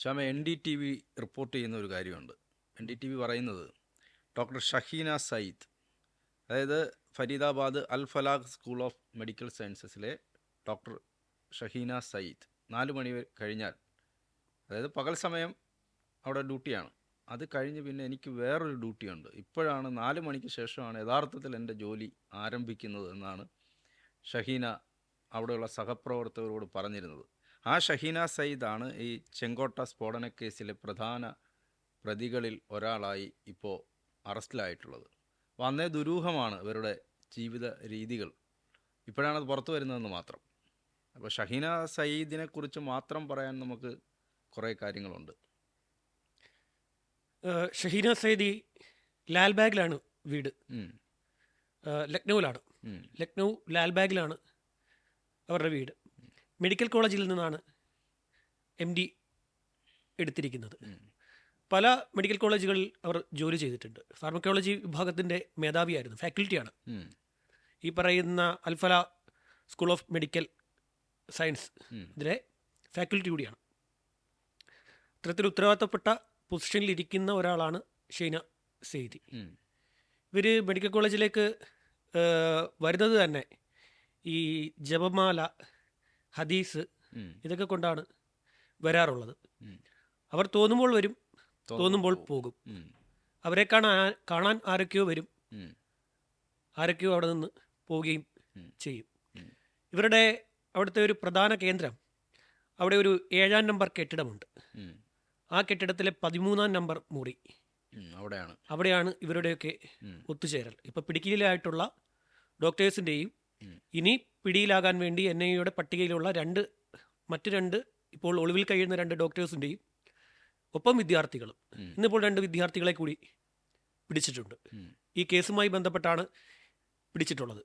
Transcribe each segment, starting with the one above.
Shyama N D T V report ചെയ്യുന്ന ഒരു കാര്യമുണ്ട്. എൻ ഡി ടി വി പറയുന്നത് ഡോക്ടർ ഷഹീന സയ്യിദ് അതായത് Faridabad Al Falah school of medical സയൻസസിലെ doctor Shaheena Sayyid നാല് മണി കഴിഞ്ഞാൽ അതായത് പകൽ സമയം അവിടെ ഡ്യൂട്ടിയാണ്. അത് കഴിഞ്ഞ് പിന്നെ എനിക്ക് വേറൊരു ഡ്യൂട്ടിയുണ്ട്. ഇപ്പോഴാണ് നാല് മണിക്ക് ശേഷമാണ് യഥാർത്ഥത്തിൽ എന്റെ ജോലി ആരംഭിക്കുന്നത് എന്നാണ് ഷഹീന അവിടെയുള്ള സഹപ്രവർത്തകരോട് പറഞ്ഞിരുന്നത്. ആ ഷഹീന സയ്യിദാണ് ഈ ചെങ്കോട്ട സ്ഫോടന കേസിലെ പ്രധാന പ്രതികളിൽ ഒരാളായി ഇപ്പോൾ അറസ്റ്റിലായിട്ടുള്ളത്. അപ്പോൾ അന്നേ ദുരൂഹമാണ് ഇവരുടെ ജീവിത രീതികൾ. ഇപ്പോഴാണത് പുറത്തു വരുന്നതെന്ന് മാത്രം. അപ്പോൾ ഷഹീന സയ്യിദിനെ കുറിച്ച് മാത്രം പറയാൻ നമുക്ക് കുറേ കാര്യങ്ങളുണ്ട്. ഷഹീന സയ്യിദി ലാൽബാഗിലാണ് വീട്. ലക്നൗവിലാണ് ലക്നൗ ലാൽബാഗിലാണ് അവരുടെ വീട്. മെഡിക്കൽ കോളേജിൽ നിന്നാണ് എം ഡി എടുത്തിരിക്കുന്നത്. പല മെഡിക്കൽ കോളേജുകളിൽ അവർ ജോലി ചെയ്തിട്ടുണ്ട്. ഫാർമക്കോളജി വിഭാഗത്തിന്റെ മേധാവിയായിരുന്നു ഫാക്കൽറ്റിയാണ്. ഈ പറയുന്ന Alfalah school of medical science. ഇതിലെ ഫാക്കൽറ്റി കൂടിയാണ്. ഇത്തരത്തിൽ ഉത്തരവാദിത്തപ്പെട്ട പൊസിഷനിൽ ഇരിക്കുന്ന ഒരാളാണ് ഷെയ്ന സെയ്തി ഇവർ മെഡിക്കൽ കോളേജിലേക്ക് വരുന്നത് തന്നെ ഈ ജപമാല ഹദീസ്. ഇതൊക്കെ കൊണ്ടാണ് വരാറുള്ളത്. അവർ തോന്നുമ്പോൾ വരും തോന്നുമ്പോൾ പോകും. അവരെ കാണാൻ കാണാൻ ആരൊക്കെയോ വരും. ആരൊക്കെയോ അവിടെ നിന്ന് പോവുകയും ചെയ്യും. ഇവരുടെ അവിടുത്തെ ഒരു പ്രധാന കേന്ദ്രം അവിടെ ഒരു ഏഴാം നമ്പർ കെട്ടിടമുണ്ട്. ആ കെട്ടിടത്തിലെ പതിമൂന്നാം നമ്പർ മുറി. അവിടെയാണ്. അവിടെയാണ് ഇവരുടെയൊക്കെ ഒത്തുചേരൽ. ഇപ്പൊ പിടിക്കലിലായിട്ടുള്ള ഡോക്ടേഴ്സിന്റെയും ഉം. ഇനി പിടിയിലാകാൻ വേണ്ടി എൻ ഐ യുടെ പട്ടികയിലുള്ള രണ്ട് മറ്റ് രണ്ട് ഇപ്പോൾ ഒളിവിൽ കഴിയുന്ന രണ്ട് ഡോക്ടേഴ്സിന്റെയും ഒപ്പം വിദ്യാർത്ഥികളും. ഇന്നിപ്പോൾ രണ്ട് വിദ്യാർത്ഥികളെ കൂടി പിടിച്ചിട്ടുണ്ട്. ഈ കേസുമായി ബന്ധപ്പെട്ടാണ് പിടിച്ചിട്ടുള്ളത്.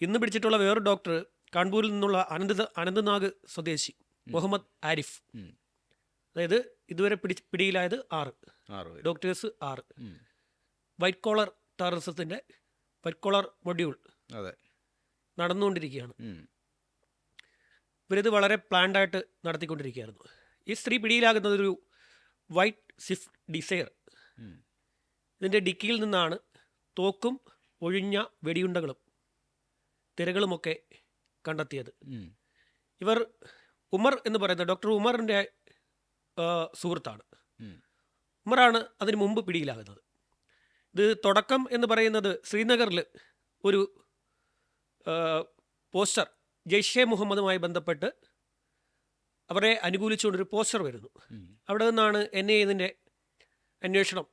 ഇന്ന് പിടിച്ചിട്ടുള്ള വേറൊരു ഡോക്ടർ കാൺപൂരിൽ നിന്നുള്ള അനന്ത അനന്ത്നാഗ് സ്വദേശി മുഹമ്മദ് ആരിഫ്. അതായത് ഇതുവരെ പിടി പിടിയിലായത് ആറ്. ഡോക്ടേഴ്സ് ആറ്. വൈറ്റ് കോളർ ടെററിസത്തിന്റെ വൈറ്റ് കോളർ മൊഡ്യൂൾ നടന്നുകൊണ്ടിരിക്കുകയാണ്. ഇവരിത് വളരെ പ്ലാൻഡ് ആയിട്ട് നടത്തിക്കൊണ്ടിരിക്കുകയായിരുന്നു. ഈ സ്ത്രീ പിടിയിലാകുന്നത് ഒരു വൈറ്റ് സിഫ്റ്റ് ഡിസയർ. ഇതിന്റെ ഡിക്കിയിൽ നിന്നാണ് തോക്കും ഒഴിഞ്ഞ വെടിയുണ്ടകളും തിരകളുമൊക്കെ കണ്ടെത്തിയത്. ഇവർ ഉമർ എന്ന് പറയുന്ന ഡോക്ടർ ഉമറിന്റെ സുഹൃത്താണ്. ഉമറാണ് അതിന് മുമ്പ് പിടിയിലാകുന്നത്. ഇത് തുടക്കം എന്ന് പറയുന്നത് ശ്രീനഗറിൽ ഒരു പോസ്റ്റർ ജയ്ഷെ മുഹമ്മദുമായി ബന്ധപ്പെട്ട് അവരെ അനുകൂലിച്ചുകൊണ്ടൊരു പോസ്റ്റർ വരുന്നു. അവിടെ നിന്നാണ് എൻ ഐ ഇതിന്റെ അന്വേഷണം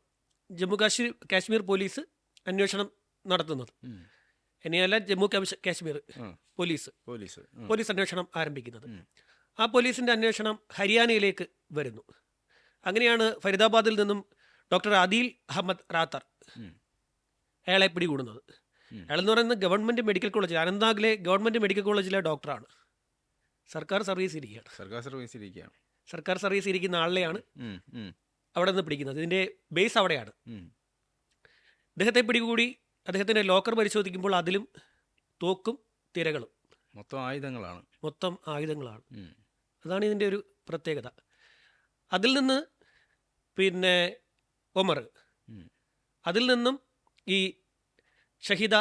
ജമ്മു കാശ്മീർ കാശ്മീർ പോലീസ് അന്വേഷണം നടത്തുന്നത്. എൻ ഐ അല്ല Jammu Kashmir police. Police. Police അന്വേഷണം ആരംഭിക്കുന്നത്. ആ പോലീസിന്റെ അന്വേഷണം ഹരിയാനയിലേക്ക് വരുന്നു. അങ്ങനെയാണ് ഫരീദാബാദിൽ നിന്നും ഡോക്ടർ അദീൽ അഹമ്മദ് റാത്തർ. അയാളെ പിടികൂടുന്നത്. അയാളെന്ന് പറയുന്നത് ഗവൺമെന്റ് മെഡിക്കൽ കോളേജ് അനന്താഗിലെ ഗവൺമെന്റ് മെഡിക്കൽ കോളേജിലെ ഡോക്ടറാണ്. സർക്കാർ സർവീസ് ഇരിക്കുകയാണ്. സർക്കാർ സർവീസ് ഇരിക്കുകയാണ്. സർക്കാർ സർവീസ് ഇരിക്കുന്ന ആളിലെയാണ് അവിടെ നിന്ന് പിടിക്കുന്നത്. ഇതിന്റെ ബേസ് അവിടെയാണ്. അദ്ദേഹത്തെ പിടികൂടി അദ്ദേഹത്തിന്റെ ലോക്കർ പരിശോധിക്കുമ്പോൾ അതിലും തോക്കും തിരകളും. മൊത്തം ആയുധങ്ങളാണ്. മൊത്തം ആയുധങ്ങളാണ്. അതാണ് ഇതിന്റെ ഒരു പ്രത്യേകത. അതിൽ നിന്ന് പിന്നെ ഒമർ. അതിൽ നിന്നും ഈ ഷഹിദ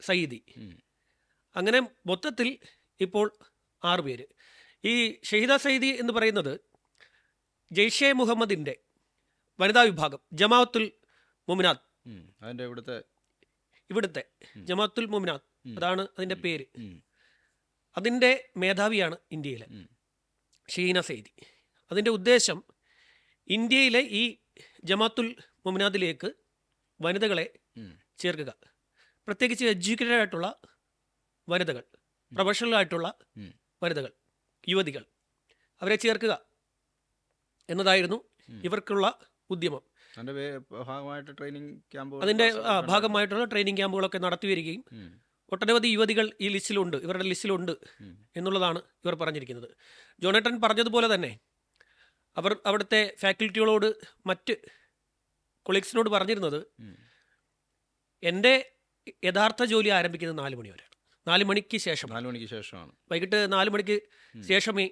സയ്യിദി അങ്ങനെ മൊത്തത്തിൽ ഇപ്പോൾ ആറ് പേര്. ഈ ഷഹിദ സയ്യിദി എന്ന് പറയുന്നത് ജെയ്ഷെ മുഹമ്മദിന്റെ വനിതാ വിഭാഗം ജമാഅത്തുൽ മുമിനാത്ത്. അതിന്റെ ഇവിടുത്തെ ഇവിടുത്തെ ജമാഅത്തുൽ മുമിനാത്ത്. അതാണ് അതിന്റെ പേര്. അതിന്റെ മേധാവിയാണ് ഇന്ത്യയിലെ ഷീന സെയ്ദി. അതിന്റെ ഉദ്ദേശം ഇന്ത്യയിലെ ഈ ജമാത്തുൽ മുമിനാദിലേക്ക് വനിതകളെ. ചേർക്കുക. പ്രത്യേകിച്ച് എഡ്യൂക്കേറ്റഡ് ആയിട്ടുള്ള വനിതകൾ പ്രൊഫഷണൽ ആയിട്ടുള്ള വനിതകൾ യുവതികൾ അവരെ ചേർക്കുക എന്നതായിരുന്നു ഇവർക്കുള്ള ഉദ്യമം. അതിന്റെ ഭാഗമായിട്ടുള്ള ട്രെയിനിങ് ക്യാമ്പുകളൊക്കെ നടത്തി വരികയും ഒട്ടനവധി യുവതികൾ ഈ ലിസ്റ്റിലുണ്ട് ഇവരുടെ ലിസ്റ്റിലുണ്ട് എന്നുള്ളതാണ് ഇവർ പറഞ്ഞിരിക്കുന്നത്. ജോണേട്ടൻ പറഞ്ഞതുപോലെ തന്നെ അവർ അവിടുത്തെ ഫാക്കൽറ്റികളോട് മറ്റ് കൊളീഗ്സിനോട് പറഞ്ഞിരുന്നത് എന്റെ യഥാർത്ഥ ജോലി ആരംഭിക്കുന്നത് നാല് മണി വരെയാണ്. നാല് മണിക്ക് ശേഷം. നാല് മണിക്ക് ശേഷമാണ്. വൈകിട്ട് നാല് മണിക്ക് ശേഷമേ ഈ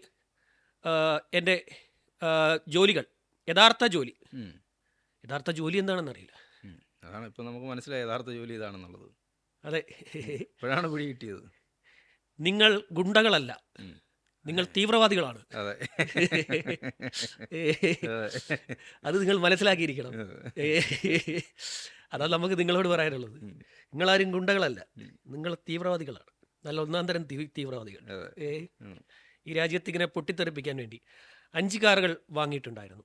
എന്റെ ജോലികൾ യഥാർത്ഥ ജോലി. യഥാർത്ഥ ജോലി എന്താണെന്ന് അറിയില്ല അതാണ് ഇപ്പം നമുക്ക് മനസ്സിലായി യഥാർത്ഥ ജോലി ഇതാണെന്നുള്ളത്. അതെ. ഇപ്പോഴാണ് പിടി കിട്ടിയത്. നിങ്ങൾ ഗുണ്ടകളല്ല. നിങ്ങൾ തീവ്രവാദികളാണ്. അതെ. നിങ്ങൾ മനസ്സിലാക്കിയിരിക്കണം. അതാണ് അതാ നമുക്ക് നിങ്ങളോട് പറയാനുള്ളത്. നിങ്ങളാരും ഗുണ്ടകളല്ല. നിങ്ങൾ തീവ്രവാദികളാണ്. നല്ല ഒന്നാം തരം തീവ്രവാദികൾ. ഈ രാജ്യത്ത് ഇങ്ങനെ പൊട്ടിത്തെറിപ്പിക്കാൻ വേണ്ടി അഞ്ച് കാറുകൾ വാങ്ങിയിട്ടുണ്ടായിരുന്നു.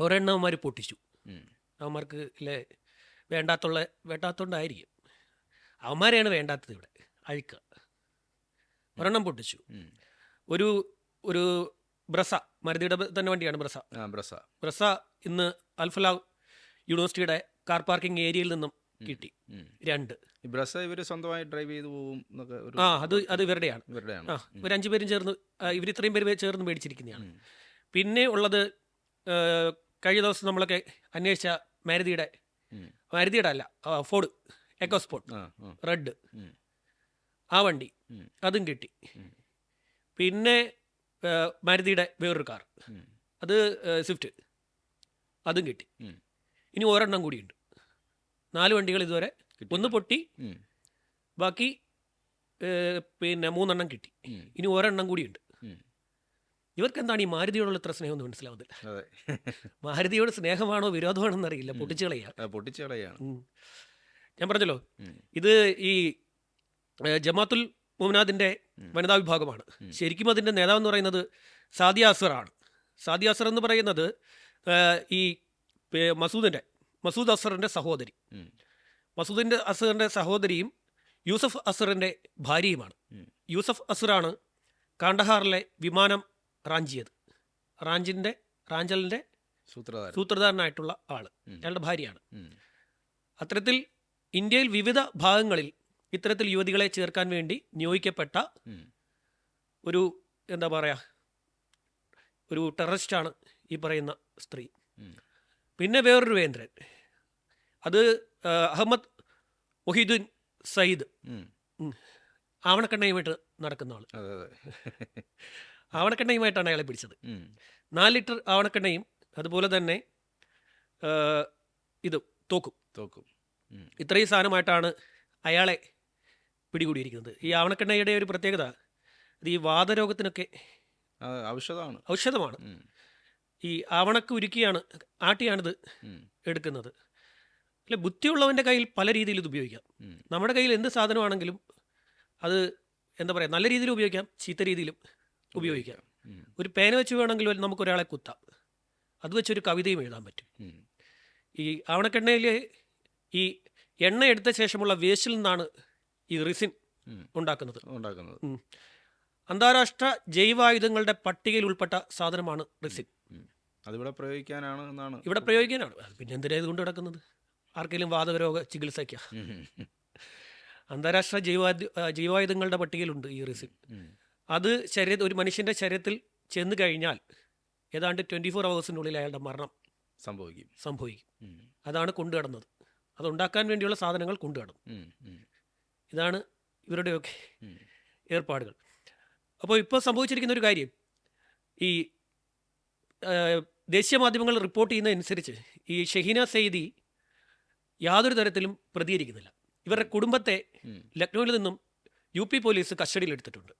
ഒരെണ്ണം അവന്മാർ പൊട്ടിച്ചു. അവന്മാർക്ക് ഇല്ലേ വേണ്ടാത്തുള്ള വേണ്ടാത്തോണ്ടായിരിക്കും. അവന്മാരെയാണ് വേണ്ടാത്തത് ഇവിടെ. അഴുക്ക. ഒരെണ്ണം പൊട്ടിച്ചു. ഒരു ഒരു ബ്രസ മരുതിയുടെ തന്നെ വണ്ടിയാണ് ബ്രസ. ബ്രസ. ബ്രസ ഇന്ന് അൽഫല യൂണിവേഴ്സിറ്റിയുടെ കാർ പാർക്കിംഗ് ഏരിയയിൽ നിന്നും കിട്ടി. രണ്ട്. ബ്രസ ഇവർ സ്വന്തമായി ഡ്രൈവ് ചെയ്ത് പോകും ആ അത് അത് ഇവരുടെയാണ്. ഇവരുടെയാണ്. ആ ഇവർ അഞ്ചു പേരും ചേർന്ന് ഇവർ ഇത്രയും പേര് ചേർന്ന് മേടിച്ചിരിക്കുന്നതാണ്. പിന്നെ ഉള്ളത് കഴിഞ്ഞ ദിവസം നമ്മളൊക്കെ അന്വേഷിച്ച മാരുതിയുടെ. മാരുതിയുടെ അല്ല ഫോർഡ് എക്കോസ്പോർട്ട് റെഡ്. ആ വണ്ടി. അതും കിട്ടി. പിന്നെ മരുതിയുടെ വേറൊരു കാർ. അത് സ്വിഫ്റ്റ്. അതും കിട്ടി. ഇനി ഒരെണ്ണം കൂടിയുണ്ട്. നാല് വണ്ടികൾ ഇതുവരെ ഒന്ന് പൊട്ടി ബാക്കി പിന്നെ മൂന്നെണ്ണം കിട്ടി. ഇനി ഒരെണ്ണം കൂടിയുണ്ട്. ഇവർക്ക് എന്താണ് ഈ മാരുതിയോടുള്ള ഇത്ര സ്നേഹമൊന്നും മനസ്സിലാവുന്നില്ല അതെ. മാരുതിയോട് സ്നേഹമാണോ വിരോധമാണോ എന്നറിയില്ല. ഉം. പൊട്ടിച്ചു കളയുക ആ, പൊട്ടിച്ച് കളയാണ് ഞാൻ പറഞ്ഞല്ലോ ഇത് ഈ ജമാത്തുൽ മുഹനാദിന്റെ ഉം. വനിതാ വിഭാഗമാണ്. ശരിക്കും അതിന്റെ നേതാവെന്ന് പറയുന്നത് സാദിയ അസറാണ് സാദിയ അസർ എന്ന് പറയുന്നത് ഈ മസൂദിന്റെ മസൂദ് അസറിന്റെ സഹോദരി. മസൂദിന്റെ അസറിന്റെ സഹോദരിയും യൂസഫ് അസറിന്റെ ഭാര്യയുമാണ്. യൂസഫ് അസറാണ് കാണ്ടഹാറിലെ വിമാനം റാഞ്ചിയത് റാഞ്ചിന്റെ റാഞ്ചലിന്റെ സൂത്രധാരനായിട്ടുള്ള ആൾ അയാളുടെ ഭാര്യയാണ്. അത്തരത്തിൽ ഇന്ത്യയിൽ വിവിധ ഭാഗങ്ങളിൽ ഇത്തരത്തിൽ യുവതികളെ ചേർക്കാൻ വേണ്ടി നിയോഗിക്കപ്പെട്ട ഒരു എന്താ പറയുക ഒരു ടെററിസ്റ്റാണ് ഈ പറയുന്ന സ്ത്രീ. പിന്നെ വേറൊരു വേന്ദ്രൻ. അത് അഹമ്മദ് മൊഹീദ്ദീൻ സയ്യിദ്. ആവണക്കെണ്ണയുമായിട്ട് നടക്കുന്ന ആൾ. ആവണക്കണ്ണയുമായിട്ടാണ് അയാളെ പിടിച്ചത്. നാല് ലിറ്റർ ആവണക്കണ്ണയും അതുപോലെ തന്നെ ഇത് തോക്കും. തോക്കും. ഇത്രയും സാധനമായിട്ടാണ് അയാളെ പിടികൂടിയിരിക്കുന്നത്. ഈ ആവണക്കെണ്ണയുടെ ഒരു പ്രത്യേകത ഇത് ഈ വാതരോഗത്തിനൊക്കെ ഔഷധമാണ്. ഔഷധമാണ്. ഈ ആവണക്ക് ഉരുക്കിയാണ് ആട്ടിയാണിത്. എടുക്കുന്നത്. അല്ലെ ബുദ്ധിയുള്ളവന്റെ കയ്യിൽ പല രീതിയിൽ ഇത് ഉപയോഗിക്കാം. നമ്മുടെ കയ്യിൽ എന്ത് സാധനമാണെങ്കിലും അത് എന്താ പറയുക നല്ല രീതിയിൽ ഉപയോഗിക്കാം ചീത്ത രീതിയിലും ഉപയോഗിക്കാം. ഒരു ഒരു പേന വെച്ച് വേണമെങ്കിൽ നമുക്ക് ഒരാളെ കുത്താം. അത് വെച്ചൊരു കവിതയും എഴുതാൻ പറ്റും. ഈ ആവണക്കെണ്ണയിൽ ഈ എണ്ണ എടുത്ത ശേഷമുള്ള വേസ്റ്റിൽ നിന്നാണ് ഈ റിസിൻ ഉണ്ടാക്കുന്നത്. ഉണ്ടാക്കുന്നത്. അന്താരാഷ്ട്ര ജൈവായുധങ്ങളുടെ പട്ടികയിൽ ഉൾപ്പെട്ട സാധനമാണ് റിസിൻ. അതിവിടെ പ്രയോഗിക്കാനാണ് എന്നാണ്. ഇവിടെ പ്രയോഗിക്കാനാണ്. പിന്നെ എന്തിനാ ഇത് കൊണ്ട് കിടക്കുന്നത് ആർക്കെങ്കിലും വാതകരോഗ ചികിത്സയ്ക്ക. അന്താരാഷ്ട്ര ജൈവായു ജൈവായുധങ്ങളുടെ പട്ടികയിലുണ്ട് ഈ റിസിൻ. അത് ശരീര ഒരു മനുഷ്യന്റെ ശരീരത്തിൽ ചെന്ന് കഴിഞ്ഞാൽ ഏതാണ്ട് ട്വന്റി ഫോർ അവേഴ്സിനുള്ളിൽ അയാളുടെ മരണം സംഭവിക്കും. സംഭവിക്കും. അതാണ് കൊണ്ടുകടന്നത് അതുണ്ടാക്കാൻ വേണ്ടിയുള്ള സാധനങ്ങൾ കൊണ്ടുകിടന്നു. ഇതാണ് ഇവരുടെയൊക്കെ ഏർപ്പാടുകൾ. അപ്പോൾ ഇപ്പോൾ സംഭവിച്ചിരിക്കുന്ന ഒരു കാര്യം ഈ ദേശീയ മാധ്യമങ്ങൾ റിപ്പോർട്ട് ചെയ്യുന്നതനുസരിച്ച് ഈ ഷഹീന സെയ്ദി യാതൊരു തരത്തിലും പ്രതികരിക്കുന്നില്ല. ഇവരുടെ കുടുംബത്തെ. ലക്നൌവിൽ നിന്നും യു പി പോലീസ് കസ്റ്റഡിയിലെടുത്തിട്ടുണ്ട്.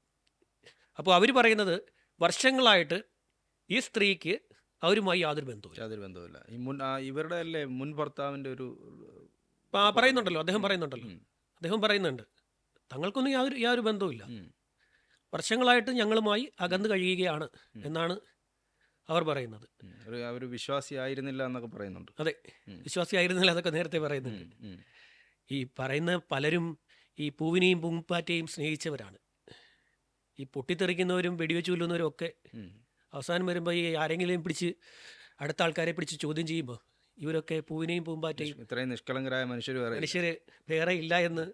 അപ്പോൾ അവർ പറയുന്നത് വർഷങ്ങളായിട്ട് ഈ സ്ത്രീക്ക് അവരുമായി യാതൊരു ബന്ധവും യാതൊരു ബന്ധവുമില്ല. ഇവരുടെ അല്ലേ മുൻ ഭർത്താവിന്റെ ഒരു പറയുന്നുണ്ടല്ലോ. അദ്ദേഹം പറയുന്നുണ്ടല്ലോ. അദ്ദേഹം പറയുന്നുണ്ട് തങ്ങൾക്കൊന്നും യാതൊരു യാതൊരു ബന്ധവുമില്ല. വർഷങ്ങളായിട്ട് ഞങ്ങളുമായി അകന്നു കഴിയുകയാണ് എന്നാണ് അവർ പറയുന്നത്. ഒരു വിശ്വാസി ആയിരുന്നില്ല എന്നൊക്കെ പറയുന്നുണ്ട് അതെ ഉം. വിശ്വാസിയായിരുന്നില്ല അതൊക്കെ നേരത്തെ പറയുന്നുണ്ട്. ഈ പറയുന്ന പലരും ഈ പൂവിനെയും പൂമ്പാറ്റയും സ്നേഹിച്ചവരാണ് ഈ പൊട്ടിത്തെറിക്കുന്നവരും വെടിവെച്ച് കൊല്ലുന്നവരും ഒക്കെ. അവസാനം വരുമ്പോൾ ഈ ആരെങ്കിലും പിടിച്ച് അടുത്ത ആൾക്കാരെ പിടിച്ച് ചോദ്യം ചെയ്യുമ്പോൾ ഇവരൊക്കെ പൂവിനെയും പൂമ്പാറ്റയും ഇത്രയും നിഷ്കളങ്കരായ മനുഷ്യർ. മനുഷ്യർ വേറെ ഇല്ല എന്ന്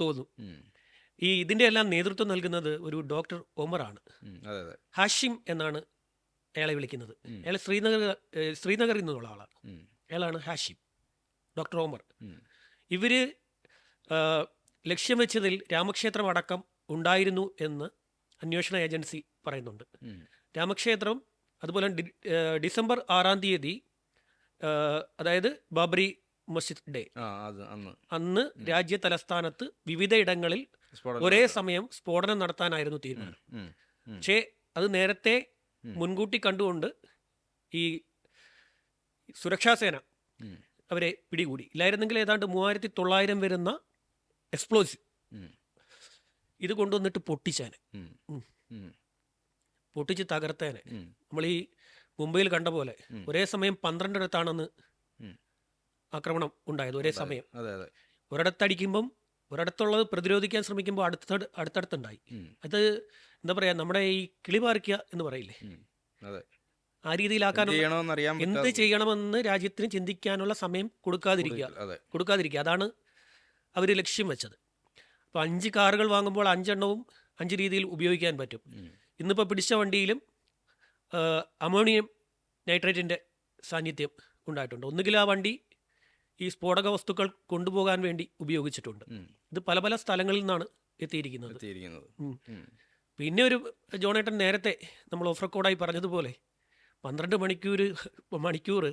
തോന്നും. ഈ ഇതിന്റെ എല്ലാം നേതൃത്വം നൽകുന്നത് ഒരു ഡോക്ടർ ഒമറാണ്. ഹാഷിം എന്നാണ് അയാളെ വിളിക്കുന്നത്. അയാൾ ശ്രീനഗർ ശ്രീനഗറിൽ നിന്നുള്ള ആളാണ്. അയാളാണ് ഹാഷിം ഡോക്ടർ ഓമർ ഇവർ ലക്ഷ്യം വെച്ചതിൽ രാമക്ഷേത്രം അടക്കം ഉണ്ടായിരുന്നു എന്ന് അന്വേഷണ ഏജൻസി പറയുന്നുണ്ട്. രാമക്ഷേത്രം അതുപോലെ തന്നെ ഡിസംബർ ആറാം തീയതി അതായത് ബാബറി മസ്ജിദ് ഡേ. അന്ന്. രാജ്യ തലസ്ഥാനത്ത് വിവിധ ഇടങ്ങളിൽ ഒരേ സമയം സ്ഫോടനം നടത്താനായിരുന്നു തീരുമാനം. പക്ഷേ അത് നേരത്തെ മുൻകൂട്ടി കണ്ടുകൊണ്ട് ഈ സുരക്ഷാസേന സേന അവരെ പിടികൂടി. ഇല്ലായിരുന്നെങ്കിൽ ഏതാണ്ട് മൂവായിരത്തി തൊള്ളായിരം വരുന്ന എക്സ്പ്ലോസീവ് ഇത് കൊണ്ടുവന്നിട്ട്. ഉം. പൊട്ടിച്ച് തകർത്തേനെ. നമ്മൾ ഈ മുംബൈയിൽ കണ്ട പോലെ. ഒരേ സമയം പന്ത്രണ്ടിടത്താണെന്ന്. ആക്രമണം ഉണ്ടായത് ഒരേ സമയം. ഒരിടത്തടിക്കുമ്പം ഒരിടത്തുള്ളത് പ്രതിരോധിക്കാൻ ശ്രമിക്കുമ്പോൾ അടുത്ത അടുത്തടുത്തുണ്ടായി. അത് എന്താ പറയാ നമ്മുടെ ഈ കിളി പാറിക്കുക എന്ന് പറയില്ലേ? ആ രീതിയിലാക്കാൻ എന്ത് ചെയ്യണമെന്ന് രാജ്യത്തിന് ചിന്തിക്കാനുള്ള സമയം കൊടുക്കാതിരിക്കുക. കൊടുക്കാതിരിക്കുക. അതാണ് അവർ ലക്ഷ്യം വെച്ചത്. അപ്പോൾ അഞ്ച് കാറുകൾ വാങ്ങുമ്പോൾ അഞ്ചെണ്ണവും അഞ്ച് രീതിയിൽ ഉപയോഗിക്കാൻ പറ്റും. ഇന്നിപ്പോൾ പിടിച്ച വണ്ടിയിലും അമോണിയം നൈട്രേറ്റിന്റെ സാന്നിധ്യം ഉണ്ടായിട്ടുണ്ട്. ഒന്നുകിൽ ആ വണ്ടി ഈ സ്ഫോടക വസ്തുക്കൾ കൊണ്ടുപോകാൻ വേണ്ടി ഉപയോഗിച്ചിട്ടുണ്ട്. ഇത് പല പല സ്ഥലങ്ങളിൽ നിന്നാണ് എത്തിയിരിക്കുന്നത്. പിന്നെ ഒരു ജോണേട്ടൻ നേരത്തെ നമ്മൾ ഓഫ് റെക്കോർഡായി പറഞ്ഞതുപോലെ പന്ത്രണ്ട് മണിക്കൂർ മണിക്കൂർ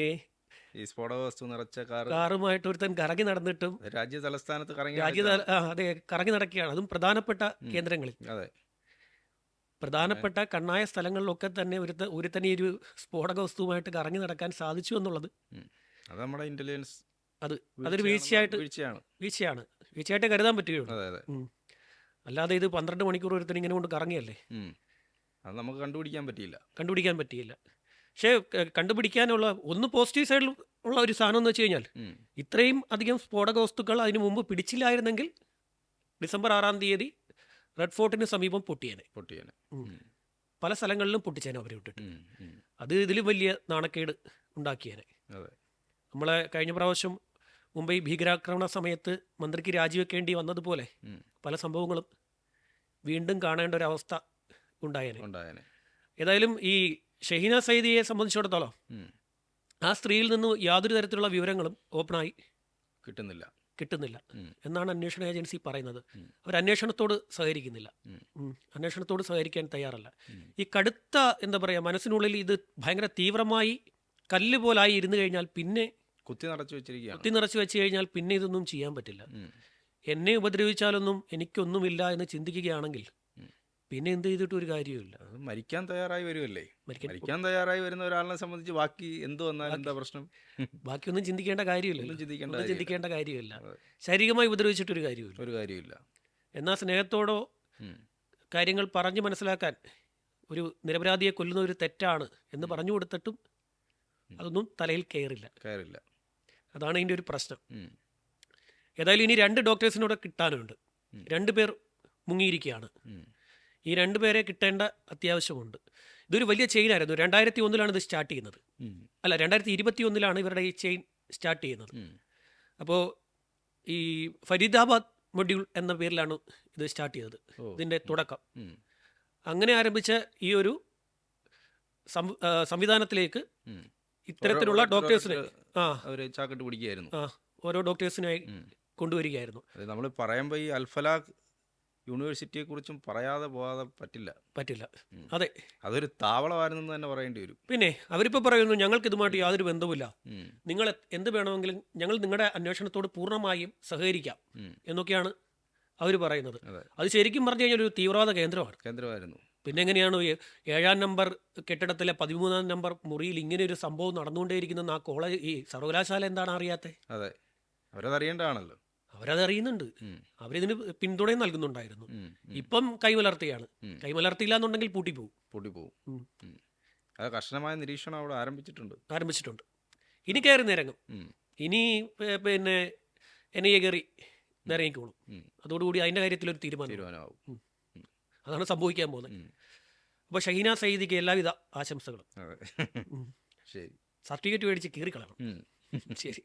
ഏ ഈ സ്ഫോടക വസ്തു നിറച്ച കാറുമായിട്ട് ഒരുത്തൻ കറങ്ങി നടന്നിട്ടും രാജ്യ തലസ്ഥാനത്ത് കറങ്ങി രാജ്യ അതെ കറങ്ങി നടക്കുകയാണ്. അതും പ്രധാനപ്പെട്ട കേന്ദ്രങ്ങളിൽ. അതെ. പ്രധാനപ്പെട്ട കണ്ണായ സ്ഥലങ്ങളിലൊക്കെ തന്നെ ഒരു ഒരു തന്നെ ഒരു സ്ഫോടക വസ്തുവുമായിട്ട് കറങ്ങി നടക്കാൻ സാധിച്ചു എന്നുള്ളത്. അത് നമ്മുടെ ഇന്റലിജൻസ് അത് അതൊരു വീഴ്ചയായിട്ട് വീഴ്ചയാണ്. വീഴ്ചയാണ്. വീഴ്ചയായിട്ട് കരുതാൻ പറ്റുകയുള്ളൂ. അല്ലാതെ ഇത് പന്ത്രണ്ട് മണിക്കൂർ ഒരുത്തൻ ഇങ്ങനെ കൊണ്ട് കറങ്ങിയല്ലേ? അത് നമുക്ക് കണ്ടുപിടിക്കാൻ പറ്റിയില്ല. കണ്ടുപിടിക്കാൻ പറ്റിയില്ല. പക്ഷേ കണ്ടുപിടിക്കാനുള്ള ഒന്ന് പോസിറ്റീവ് സൈഡിൽ ഉള്ള ഒരു സാധനം എന്ന് വെച്ച് കഴിഞ്ഞാൽ ഇത്രയും അധികം സ്ഫോടക വസ്തുക്കൾ അതിനു മുമ്പ് പിടിച്ചില്ലായിരുന്നെങ്കിൽ ഡിസംബർ ആറാം തീയതി റെഡ് ഫോർട്ടിന് സമീപം പൊട്ടിയേനെ. പൊട്ടിയനെ. പല സ്ഥലങ്ങളിലും പൊട്ടിച്ചേനെ അവരെ വിട്ടിട്ട്. അത് ഇതിലും വലിയ നാണക്കേട് ഉണ്ടാക്കിയേനെ. നമ്മളെ കഴിഞ്ഞ പ്രാവശ്യം മുംബൈ ഭീകരാക്രമണ സമയത്ത് മന്ത്രിക്ക് രാജിവെക്കേണ്ടി വന്നതുപോലെ പല സംഭവങ്ങളും വീണ്ടും കാണേണ്ട ഒരു അവസ്ഥ ഉണ്ടായേനെ. ഉണ്ടായനെ. ഏതായാലും ഈ ഷഹീന സൈദിയെ സംബന്ധിച്ചിടത്തോളം ആ സ്ത്രീയിൽ നിന്ന് യാതൊരു തരത്തിലുള്ള വിവരങ്ങളും ഓപ്പണായി കിട്ടുന്നില്ല. കിട്ടുന്നില്ല. എന്നാണ് അന്വേഷണ ഏജൻസി പറയുന്നത്. അവർ അന്വേഷണത്തോട് സഹകരിക്കുന്നില്ല. അന്വേഷണത്തോട് സഹകരിക്കാൻ തയ്യാറല്ല. ഈ കടുത്ത എന്താ പറയുക മനസ്സിനുള്ളിൽ ഇത് ഭയങ്കര തീവ്രമായി കല്ല് പോലായി ഇരുന്നു കഴിഞ്ഞാൽ പിന്നെ കുത്തി നിറച്ചു വെച്ചിരിക്കുക കുത്തി നിറച്ച് വെച്ച് കഴിഞ്ഞാൽ പിന്നെ ഇതൊന്നും ചെയ്യാൻ പറ്റില്ല. എന്നെ ഉപദ്രവിച്ചാലൊന്നും എനിക്കൊന്നുമില്ല എന്ന് ചിന്തിക്കുകയാണെങ്കിൽ. പിന്നെ എന്ത് ചെയ്തിട്ട് ഒരു കാര്യമില്ല അത് മരിക്കാൻ തയ്യാറായി വരുമല്ലേ മരിക്കാൻ മരിക്കാൻ തയ്യാറായി വരുന്ന ഒരാളിനെ സംബന്ധിച്ച് ബാക്കി എന്ത് വന്നാലും എന്താ പ്രശ്നം? ബാക്കിയൊന്നും ചിന്തിക്കേണ്ട കാര്യമില്ല. ഒന്നും ചിന്തിക്കേണ്ട ഒന്നും കാര്യമില്ല. ചിന്തിക്കേണ്ട കാര്യമില്ല. ശാരീരികമായി ഉപദ്രവിച്ചിട്ടൊരു കാര്യമില്ല ഒരു കാര്യമില്ല. എന്നാൽ സ്നേഹത്തോടോ ഉം. കാര്യങ്ങൾ പറഞ്ഞ് മനസ്സിലാക്കാൻ ഒരു നിരപരാധിയെ കൊല്ലുന്ന ഒരു തെറ്റാണ് എന്ന് പറഞ്ഞു കൊടുത്തിട്ടും അതൊന്നും തലയിൽ കയറില്ല. കയറില്ല. അതാണ് ഇതിന്റെ ഒരു പ്രശ്നം. ഉം. ഏതായാലും ഇനി രണ്ട് ഡോക്ടേഴ്സിനോട് കിട്ടാനുണ്ട്. ഉം. രണ്ട് പേർ മുങ്ങിയിരിക്കുകയാണ്. ഉം. ഈ രണ്ടുപേരെ കിട്ടേണ്ട അത്യാവശ്യമുണ്ട്. ഇതൊരു വലിയ ചെയിൻ ആയിരുന്നു. രണ്ടായിരത്തി ഒന്നിലാണ് ഇത് സ്റ്റാർട്ട് ചെയ്യുന്നത്. അല്ല രണ്ടായിരത്തി ഇരുപത്തി ഒന്നിലാണ് ഇവരുടെ ഈ ചെയിൻ സ്റ്റാർട്ട് ചെയ്യുന്നത്. അപ്പോൾ ഈ ഫരീദാബാദ് മൊഡ്യൂൾ എന്ന പേരിലാണ് ഇത് സ്റ്റാർട്ട് ചെയ്തത്. ഇതിന്റെ ഇതിന്റെ തുടക്കം. അങ്ങനെ ആരംഭിച്ച ഈ ഒരു സംവിധാനത്തിലേക്ക് ഇത്തരത്തിലുള്ള ഡോക്ടേഴ്സിനെ ഓരോരുത്തർ ആ. അവർ ചാക്കിട്ട് പിടിക്കുകയായിരുന്നു. ആ ഓരോ ഡോക്ടേഴ്സിനായി കൊണ്ടുവരികയായിരുന്നു. നമ്മൾ പറയുമ്പോൾ ഈ അൽഫലാഖ് യൂണിവേഴ്സിറ്റിയെ കുറിച്ചും പറയാതെ പോകാതെ പറ്റില്ല. പറ്റില്ല. അതെ. അതൊരു താവളമായിരുന്നെന്ന് തന്നെ പറയേണ്ടി വരും. പിന്നെ അവരിപ്പോൾ പറയുന്നു ഞങ്ങൾക്ക് ഇതുമായിട്ട് യാതൊരു ബന്ധവുമില്ല. നിങ്ങൾ എന്ത് വേണമെങ്കിലും ഞങ്ങൾ നിങ്ങളുടെ അന്വേഷണത്തോട് പൂർണമായും സഹകരിക്കാം. എന്നൊക്കെയാണ് അവർ പറയുന്നത്. അത്. ശരിക്കും പറഞ്ഞു കഴിഞ്ഞാൽ ഒരു തീവ്രവാദ കേന്ദ്രമാണ്. കേന്ദ്രമായിരുന്നു. പിന്നെ എങ്ങനെയാണ് ഏഴാം നമ്പർ കെട്ടിടത്തിലെ പതിമൂന്നാം നമ്പർ മുറിയിൽ ഇങ്ങനെ ഒരു സംഭവം നടന്നുകൊണ്ടേയിരിക്കുന്ന ആ കോളേജ് ഈ സർവകലാശാല എന്താണ് അറിയാത്തത് അതെ. അവരതറിയേണ്ടതാണല്ലോ. അവരത് അറിയുന്നുണ്ട്. അവരിതിന് പിന്തുണയും നൽകുന്നുണ്ടായിരുന്നു. ഇപ്പം കൈമലർത്തിയാണ്. കൈമലർത്തിയില്ല എന്നുണ്ടെങ്കിൽ പൂട്ടിപ്പോവും. പോകും. അത് കർശനമായ നിരീക്ഷണം അവിടെ ആരംഭിച്ചിട്ടുണ്ട്. ആരംഭിച്ചിട്ടുണ്ട്. ഇനി കയറി നിരങ്ങും. ഇനി പിന്നെ എന്നെ കയറി നിരങ്ങിക്കോളും. അതോടുകൂടി അതിന്റെ കാര്യത്തിൽ ഒരു തീരുമാനം തീരുമാനമാവും അതാണ് സംഭവിക്കാൻ പോകുന്നത്. അപ്പൊ അപ്പോൾ ഷഹീന സയ്യിദിക്ക് എല്ലാവിധ ആശംസകളും. ശരി. സർട്ടിഫിക്കറ്റ് മേടിച്ച് കീറിക്കളയണം. ശരി.